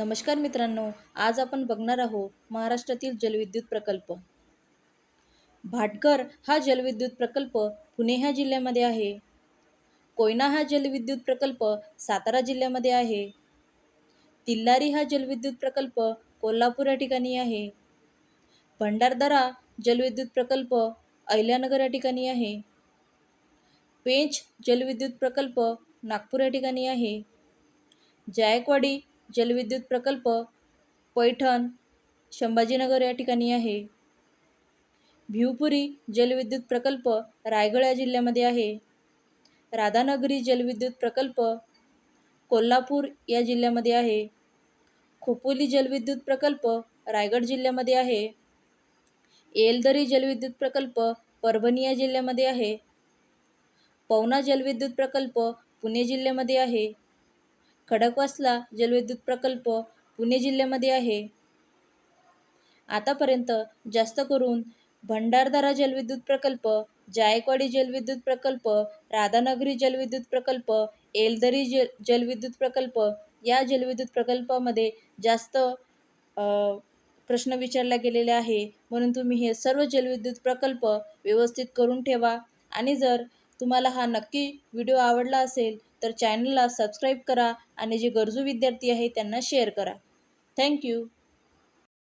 नमस्कार मित्रांनो आज आपण बघणार आहोत महाराष्ट्रातील जलविद्युत प्रकल्प. भाटकर हा जलविद्युत प्रकल्प पुणे ह्या जिल्ह्यामध्ये आहे. कोयना हा जलविद्युत प्रकल्प सातारा जिल्ह्यामध्ये आहे. तिल्लारी हा जलविद्युत प्रकल्प कोल्हापूर या ठिकाणी आहे. भंडारदरा जलविद्युत प्रकल्प अहिल्यानगर या ठिकाणी आहे. पेंच जलविद्युत प्रकल्प नागपूर या ठिकाणी आहे. जायकवाडी जलविद्युत प्रकल्प पैठण संभाजीनगर या ठिकाणी आहे. भिवपुरी जलविद्युत प्रकल्प रायगड या जिल्ह्यामध्ये आहे. राधानगरी जलविद्युत प्रकल्प कोल्हापूर या जिल्ह्यामध्ये आहे. खोपोली जलविद्युत प्रकल्प रायगड जिल्ह्यामध्ये आहे. येलदरी जलविद्युत प्रकल्प परभणी या जिल्ह्यामध्ये आहे. पवना जलविद्युत प्रकल्प पुणे जिल्ह्यामध्ये आहे. खडकवासला जलविद्युत प्रकल्प पुणे जिल्ह्यामध्ये आहे. आतापर्यंत जास्त करून भंडारदरा जलविद्युत प्रकल्प जायकवाडी जलविद्युत प्रकल्प राधानगरी जलविद्युत प्रकल्प एलदरी जल जलविद्युत प्रकल्प या जलविद्युत प्रकल्पामध्ये जास्त प्रश्न विचारला गेलेले आहे. म्हणून तुम्ही हे सर्व जलविद्युत प्रकल्प व्यवस्थित करून ठेवा. आणि जर तुम्हाला हा नक्की व्हिडिओ आवडला असेल तर चॅनलला सबस्क्राईब करा आणि जे गरजू विद्यार्थी आहे त्यांना शेअर करा. थँक्यू